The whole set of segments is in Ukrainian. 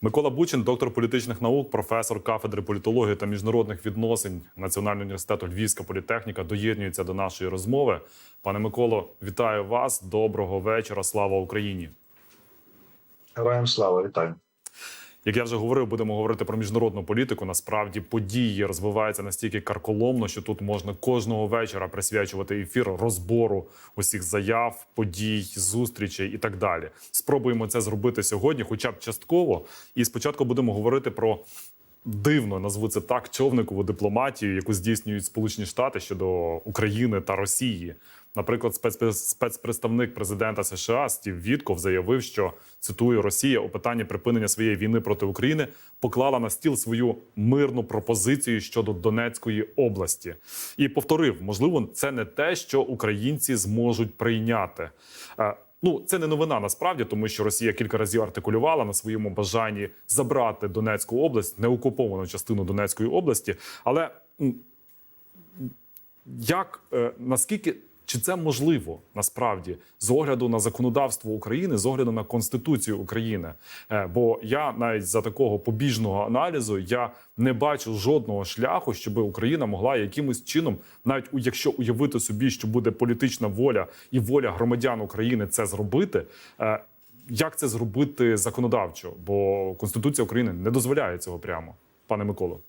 Микола Бучин, доктор політичних наук, професор кафедри політології та міжнародних відносин Національного університету Львівська політехніка, доєднується до нашої розмови. Пане Миколо, вітаю вас. Доброго вечора. Слава Україні. Героям слава, вітаю. Як я вже говорив, будемо говорити про міжнародну політику. Насправді події розвиваються настільки карколомно, що тут можна кожного вечора присвячувати ефір розбору усіх заяв, подій, зустрічей і так далі. Спробуємо це зробити сьогодні, хоча б частково. І спочатку будемо говорити про дивно назву це так човникову дипломатію, яку здійснюють Сполучені Штати щодо України та Росії. Наприклад, спецпредставник президента США Стів Вітков заявив, що цитую Росія у питанні припинення своєї війни проти України поклала на стіл свою мирну пропозицію щодо Донецької області і повторив: можливо, це не те, що українці зможуть прийняти. Ну, це не новина насправді, тому що Росія кілька разів артикулювала на своєму бажанні забрати Донецьку область, неокуповану частину Донецької області. Але як е, наскільки чи це можливо насправді з огляду на законодавство України, з огляду на конституцію України? Е, бо я навіть за такого побіжного аналізу я не бачу жодного шляху, щоб Україна могла якимось чином, навіть якщо уявити собі, що буде політична воля і воля громадян України це зробити. е, Як це зробити законодавчо? Бо Конституція України не дозволяє цього прямо, пане Миколо.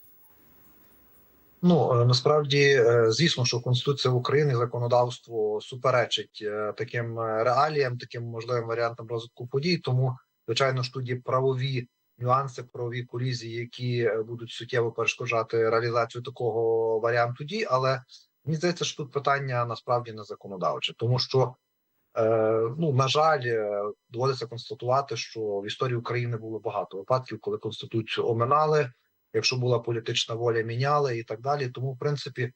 Ну е, насправді, е, звісно, що Конституція України, законодавство суперечить е, таким реаліям, таким можливим варіантам розвитку подій. Тому, звичайно ж, тут правові нюанси, правові колізії, які будуть суттєво перешкоджати реалізацію такого варіанту дій. Але мені здається, що тут питання насправді не законодавче, тому що. Ну на жаль, доводиться констатувати, що в історії України було багато випадків, коли конституцію оминали. Якщо була політична воля, міняли і так далі. Тому, в принципі,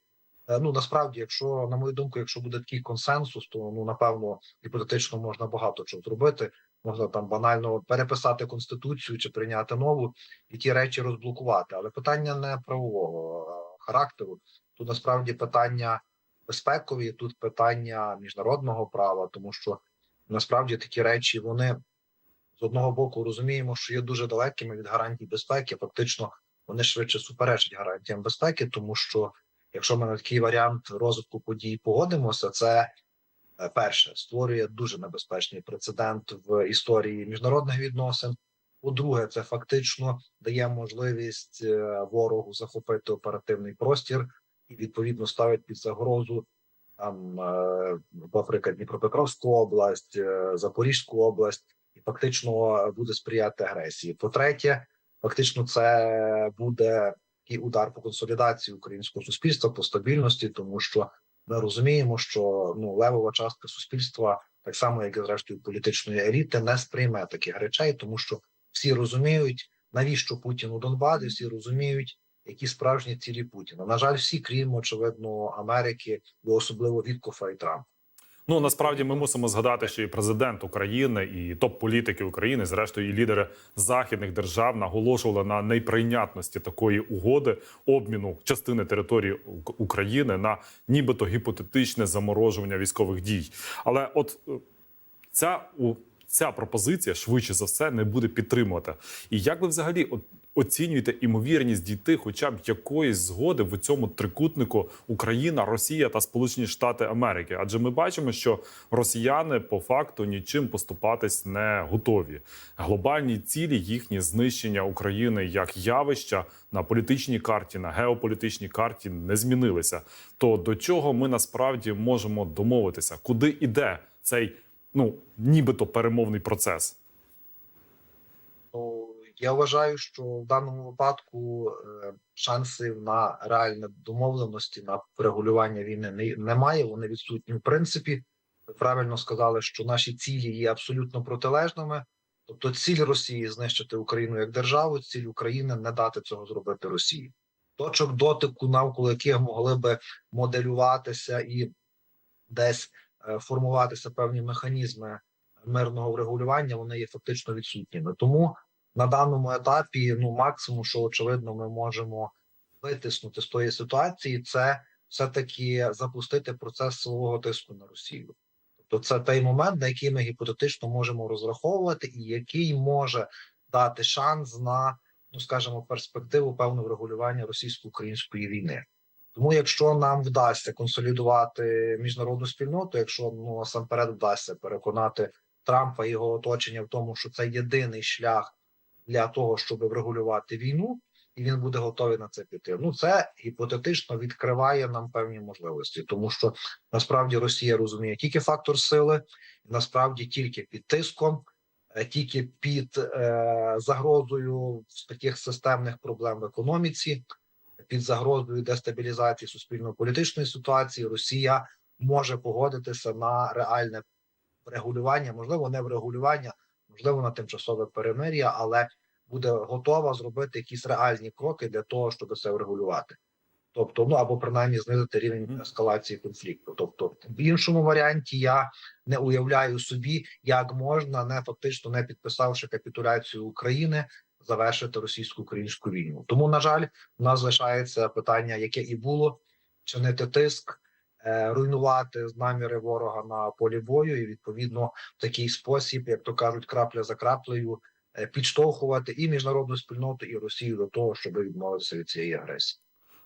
е, ну насправді, якщо на мою думку, якщо буде такий консенсус, то ну напевно гіпотетично можна багато чого зробити. Можна там банально переписати конституцію чи прийняти нову і ті речі розблокувати. Але питання не правового характеру. Тут насправді питання безпекові, тут питання міжнародного права, тому що насправді такі речі вони з одного боку розуміємо, що є дуже далекими від гарантій безпеки. Фактично, вони швидше суперечать гарантіям безпеки, тому що якщо ми на такий варіант розвитку подій погодимося, це е, перше створює дуже небезпечний прецедент в історії міжнародних відносин. По-друге, це фактично дає можливість е, ворогу захопити оперативний простір і відповідно ставить під загрозу там, е, наприклад, Дніпропетровську область, Запорізьку область, і фактично буде сприяти агресії. По-третє, фактично, це буде такий удар по консолідації українського суспільства, по стабільності, тому що ми розуміємо, що ну левова частка суспільства, так само як і зрештою політичної еліти, не сприйме таких речей, тому що всі розуміють, навіщо Путіну Донбас, і всі розуміють, які справжні цілі Путіна. На жаль, всі, крім очевидно, Америки, бо особливо Віткофа і Трампа. Ну насправді ми мусимо згадати, що і президент України, і топ-політики України, зрештою, і лідери західних держав наголошували на неприйнятності такої угоди обміну частини території України на нібито гіпотетичне заморожування військових дій. Але от е, ця у ця пропозиція швидше за все не буде підтримувати. І як ви взагалі от оцінюєте імовірність дійти, хоча б якоїсь згоди в цьому трикутнику Україна, Росія та Сполучені Штати Америки? Адже ми бачимо, що росіяни по факту нічим поступатись не готові. Глобальні цілі їхні знищення України як явища на політичній карті, на геополітичній карті не змінилися. То до чого ми насправді можемо домовитися? Куди іде цей ну нібито перемовний процес? Я вважаю, що в даному випадку е, шансів на реальне домовленості на врегулювання війни немає. Вони відсутні в принципі. Ви правильно сказали, що наші цілі є абсолютно протилежними. Тобто, ціль Росії знищити Україну як державу, ціль України не дати цього зробити Росії. Точок дотику, навколо яких могли би моделюватися і десь е, формуватися певні механізми мирного врегулювання, вони є фактично відсутніми. Тому на даному етапі, ну максимум, що очевидно, ми можемо витиснути з тої ситуації, це все таки запустити процес силового тиску на Росію. Тобто, це той момент, на який ми гіпотетично можемо розраховувати, і який може дати шанс на, ну скажімо, перспективу певного врегулювання російсько-української війни. Тому, якщо нам вдасться консолідувати міжнародну спільноту, якщо ну насамперед вдасться переконати Трампа і його оточення в тому, що це єдиний шлях для того, щоб врегулювати війну, і він буде готовий на це піти. Ну це гіпотетично відкриває нам певні можливості, тому що насправді Росія розуміє тільки фактор сили, насправді тільки під тиском, е, тільки під е, загрозою таких системних проблем в економіці, під загрозою дестабілізації суспільно-політичної ситуації, Росія може погодитися на реальне регулювання, можливо, не врегулювання, можливо, на тимчасове перемир'я, але буде готова зробити якісь реальні кроки для того, щоб це врегулювати. Тобто, ну або принаймні знизити рівень ескалації конфлікту. Тобто, в іншому варіанті я не уявляю собі, як можна, не фактично не підписавши капітуляцію України, завершити російсько-українську війну. Тому, на жаль, у нас залишається питання, яке і було чинити тиск, руйнувати наміри ворога на полі бою, і відповідно в такий спосіб, як то кажуть, крапля за краплею, е, підштовхувати і міжнародну спільноту, і Росію до того, щоб відмовитися від цієї агресії.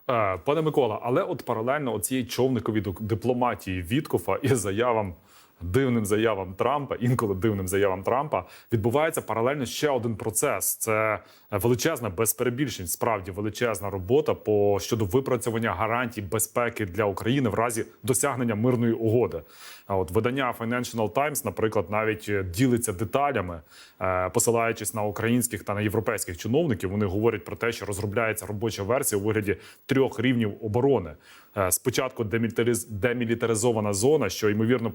Е, Пане Микола, але от паралельно оцієї човникові дипломатії Віткофа і заявам. Дивним заявам Трампа, інколи дивним заявам Трампа, відбувається паралельно ще один процес. Це величезна, без перебільшень, справді величезна робота по щодо випрацювання гарантій безпеки для України в разі досягнення мирної угоди. От видання Financial Times, наприклад, навіть ділиться деталями, е, посилаючись на українських та на європейських чиновників. Вони говорять про те, що розробляється робоча версія у вигляді трьох рівнів оборони. Е, Спочатку демілітариз- демілітаризована зона, що ймовірно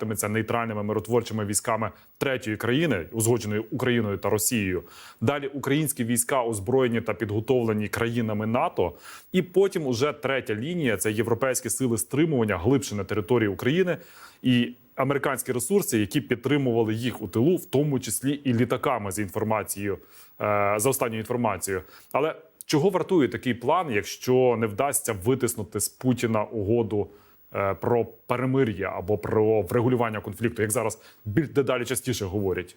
патрулюватиметься нейтральними миротворчими військами третьої країни, узгодженої Україною та Росією. Далі українські війська озброєні та підготовлені країнами НАТО. І потім уже третя лінія це європейські сили стримування глибше на території України і американські ресурси, які підтримували їх у тилу, в тому числі і літаками за інформацією е, за останньою інформацією. Але чого вартує такий план, якщо не вдасться витиснути з Путіна угоду про перемир'я або про врегулювання конфлікту, як зараз більш дедалі частіше говорять?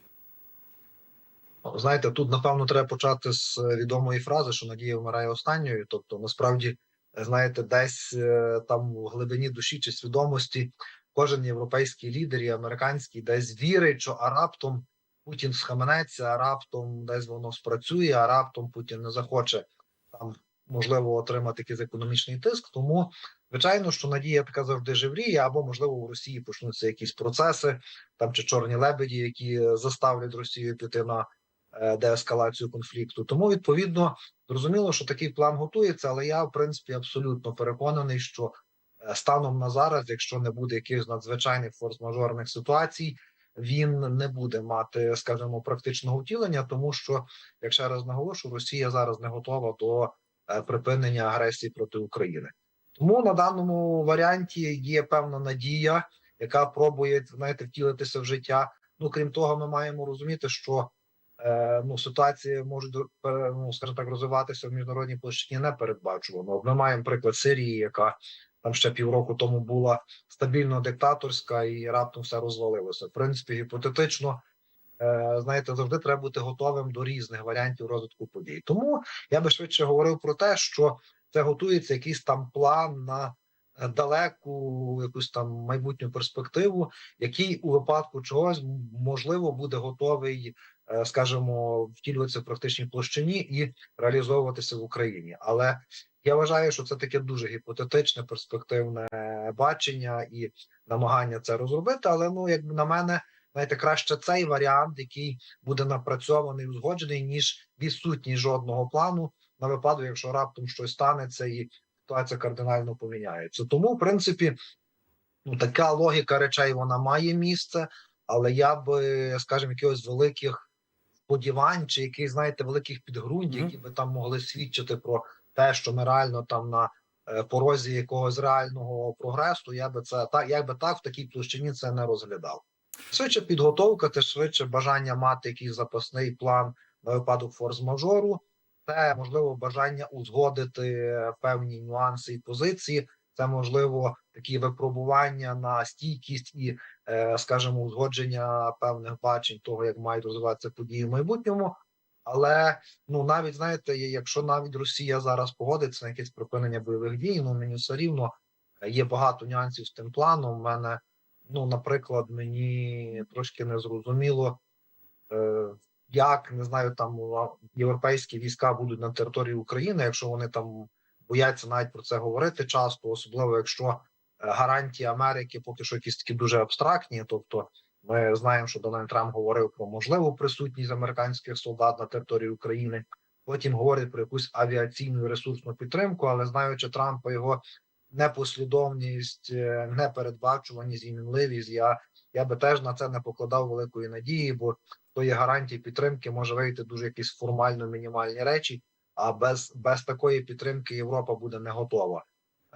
Знаєте, тут напевно треба почати з е, відомої фрази, що надія вмирає останньою. Тобто, насправді, е, знаєте, десь е, там в глибині душі чи свідомості кожен європейський лідер і американський десь вірить, що а раптом Путін схаменеться, а раптом десь воно спрацює, а раптом Путін не захоче там можливо отримати якийсь економічний тиск. Тому звичайно, що надія така завжди живріє, або можливо в Росії почнуться якісь процеси, там чи чорні лебеді, які е, заставлять Росію піти на е, деескалацію конфлікту. Тому відповідно зрозуміло, що такий план готується, але я в принципі абсолютно переконаний, що е, станом на зараз, якщо не буде якихось надзвичайних форс-мажорних ситуацій, він не буде мати, скажімо, практичного втілення, тому що, як ще раз наголошу, Росія зараз не готова до припинення агресії проти України. Тому на даному варіанті є певна надія, яка пробує знаєте, втілитися в життя. Ну крім того, ми маємо розуміти, що е, ну ситуації можуть е, ну, так розвиватися в міжнародній площині непередбачувано. Ми маємо приклад Сирії, яка там ще півроку тому була стабільно диктаторська, і раптом все розвалилося. В принципі, гіпотетично, е, знаєте, завжди треба бути готовим до різних варіантів розвитку подій. Тому я би швидше говорив про те, що це готується якийсь там план на е, далеку якусь там майбутню перспективу, який у випадку чогось можливо буде готовий, е, скажімо, втілюватися в практичній площині і реалізовуватися в Україні. Але я вважаю, що це таке дуже гіпотетичне перспективне бачення і намагання це розробити. Але ну, як на мене, знаєте, краще цей варіант, який буде напрацьований, узгоджений, ніж відсутність жодного плану на випадок, якщо раптом щось станеться і ситуація кардинально поміняється. Тому, в принципі, ну така логіка речей вона має місце, але я би, скажімо, якихось великих сподівань чи якихось, знаєте, великих підґрунтів, які би там могли свідчити про те, що ми реально там на е, порозі якогось реального прогресу, я би це так, я би так в такій площині це не розглядав. Швидше підготовка, це швидше бажання мати якийсь запасний план на випадок форс-мажору, це можливо бажання узгодити певні нюанси і позиції. Це можливо такі випробування на стійкість і, е, скажімо, узгодження певних бачень того, як мають розвиватися події в майбутньому. Але ну навіть знаєте, якщо навіть Росія зараз погодиться на якесь припинення бойових дій, ну мені все рівно е, є багато нюансів з тим планом. У мене, ну, наприклад, мені трошки не зрозуміло, е, як не знаю, там європейські війська будуть на території України, якщо вони там бояться навіть про це говорити часто, особливо якщо е, гарантії Америки поки що якісь такі дуже абстрактні. Тобто, ми знаємо, що Дональд Трамп говорив про можливу присутність американських солдат на території України. Потім говорить про якусь авіаційну ресурсну підтримку, але знаючи Трампа, його непослідовність, е, непередбачуваність і мінливість, я, я би теж на це не покладав великої надії, бо то є гарантії підтримки, може вийти дуже якісь формально мінімальні речі. А без, без такої підтримки Європа буде не готова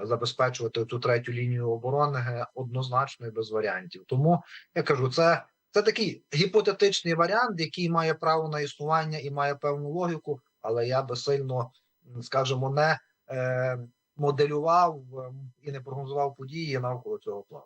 забезпечувати цю третю лінію оборони е, однозначно і без варіантів. Тому я кажу, це, це такий гіпотетичний варіант, який має право на існування і має певну логіку, але я би сильно, скажімо, не е, моделював е, і не прогнозував події навколо цього плану.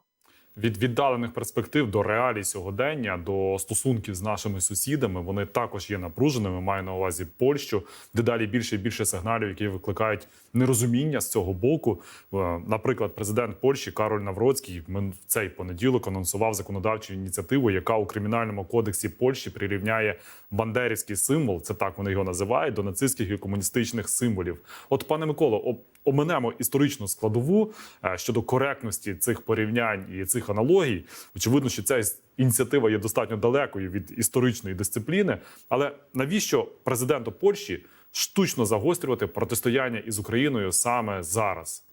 Від віддалених перспектив до реалій сьогодення, до стосунків з нашими сусідами, вони також є напруженими. Маю на увазі Польщу, дедалі більше і більше сигналів, які викликають нерозуміння з цього боку. Е, Наприклад, президент Польщі Кароль Навроцький в цей понеділок анонсував законодавчу ініціативу, яка у кримінальному кодексі Польщі прирівняє бандерівський символ. Це так вони його називають до нацистських і комуністичних символів. От, пане Миколо, оминемо історичну складову е, щодо коректності цих порівнянь і цих аналогій. Очевидно, що ця ініціатива є достатньо далекою від історичної дисципліни. Але навіщо президенту Польщі штучно загострювати протистояння із Україною саме зараз?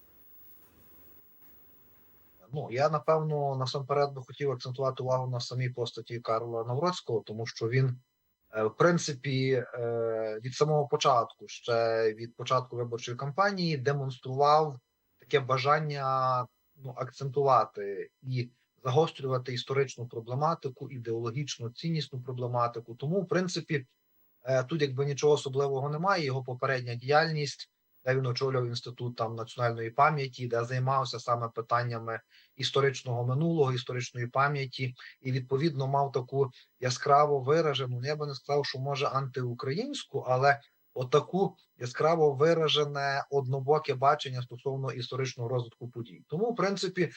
Ну я напевно насамперед би хотів акцентувати увагу на самій постаті Карла Навроцького, тому що він, в принципі, е, від самого початку, ще від початку виборчої кампанії, демонстрував таке бажання ну, акцентувати і загострювати історичну проблематику, ідеологічну ціннісну проблематику. Тому, в принципі, е, тут якби нічого особливого немає. Його попередня діяльність, де він очолював інститут там національної пам'яті, де займався саме питаннями історичного минулого, історичної пам'яті, і відповідно мав таку яскраво виражену. ну, Я би не сказав, що може антиукраїнську, але отаку яскраво виражене однобоке бачення стосовно історичного розвитку подій. Тому, в принципі,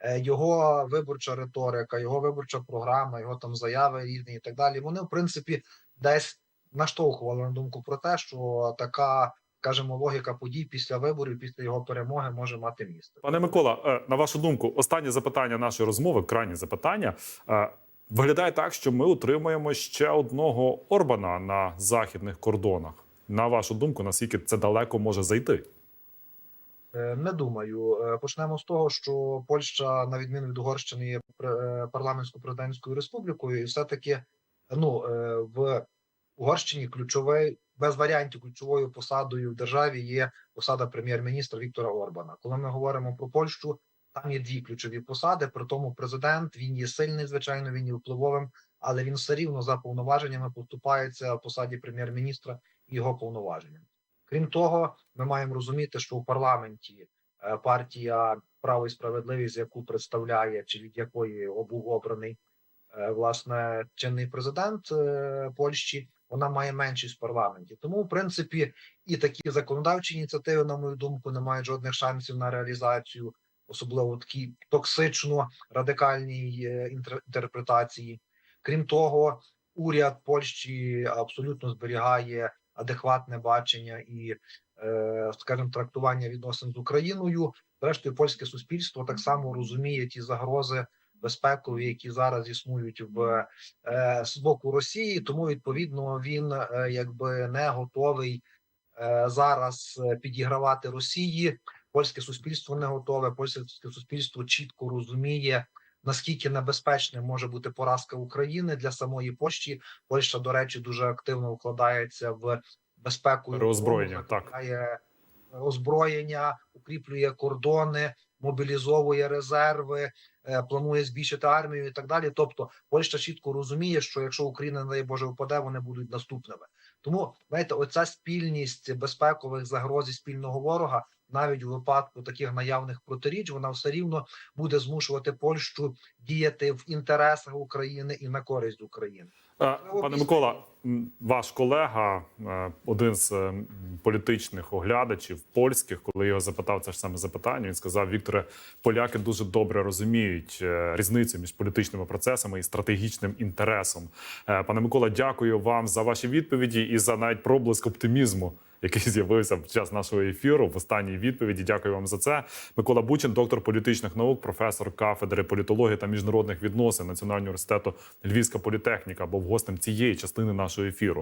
е, його виборча риторика, його виборча програма, його там заяви різні і так далі. Вони, в принципі, десь наштовхували на думку про те, що така. Скажімо, логіка подій після виборів, після його перемоги може мати місце. Пане Микола, е, на вашу думку, останнє запитання нашої розмови, крайнє запитання. Е, Виглядає так, що ми отримаємо ще одного Орбана на західних кордонах. На вашу думку, наскільки це далеко може зайти? Е, Не думаю. Почнемо з того, що Польща, на відміну від Угорщини, є пр- е, парламентсько-президентською республікою, і все-таки ну е, в Угорщині ключовий без варіантів ключовою посадою в державі є посада прем'єр-міністра Віктора Орбана. Коли ми говоримо про Польщу, там є дві ключові посади. При тому президент він є сильний, звичайно, він є впливовим, але він все рівно за повноваженнями поступається посаді прем'єр-міністра і його повноваженням. Крім того, ми маємо розуміти, що у парламенті е, партія право і справедливість, яку представляє чи від якої був обраний е, власне чинний президент е, Польщі, вона має меншість в парламенті. Тому, в принципі, і такі законодавчі ініціативи, на мою думку, не мають жодних шансів на реалізацію, особливо такі токсично радикальній е, інтерпретації. Крім того, уряд Польщі абсолютно зберігає адекватне бачення і, е, скажімо, трактування відносин з Україною. Зрештою, польське суспільство так само розуміє ті загрози безпекові, які зараз існують в е, з боку Росії. Тому відповідно він е, якби не готовий е, зараз підігравати Росії. Польське суспільство не готове. Польське суспільство чітко розуміє. Наскільки небезпечним може бути поразка України для самої Польщі? Польща, до речі, дуже активно вкладається в безпеку оборону, так. Озброєння, укріплює кордони, мобілізовує резерви, е, планує збільшити армію і так далі. Тобто, Польща чітко розуміє, що якщо Україна, не дай Боже, впаде, вони будуть наступними. Тому знаєте, оця спільність безпекових загроз і спільного ворога навіть у випадку таких наявних протиріч, вона все рівно буде змушувати Польщу діяти в інтересах України і на користь України. Е, Пане Микола, ваш колега, е, один з е, політичних оглядачів польських, коли його запитав це ж саме запитання, він сказав: Вікторе, поляки дуже добре розуміють е, різницю між політичними процесами і стратегічним інтересом. Пане Микола, дякую вам за ваші відповіді і за навіть проблиск оптимізму. Який з'явився під час нашого ефіру в останній відповіді. Дякую вам за це. Микола Бучин, доктор політичних наук, професор кафедри політології та міжнародних відносин Національного університету Львівська політехніка, був гостем цієї частини нашого ефіру.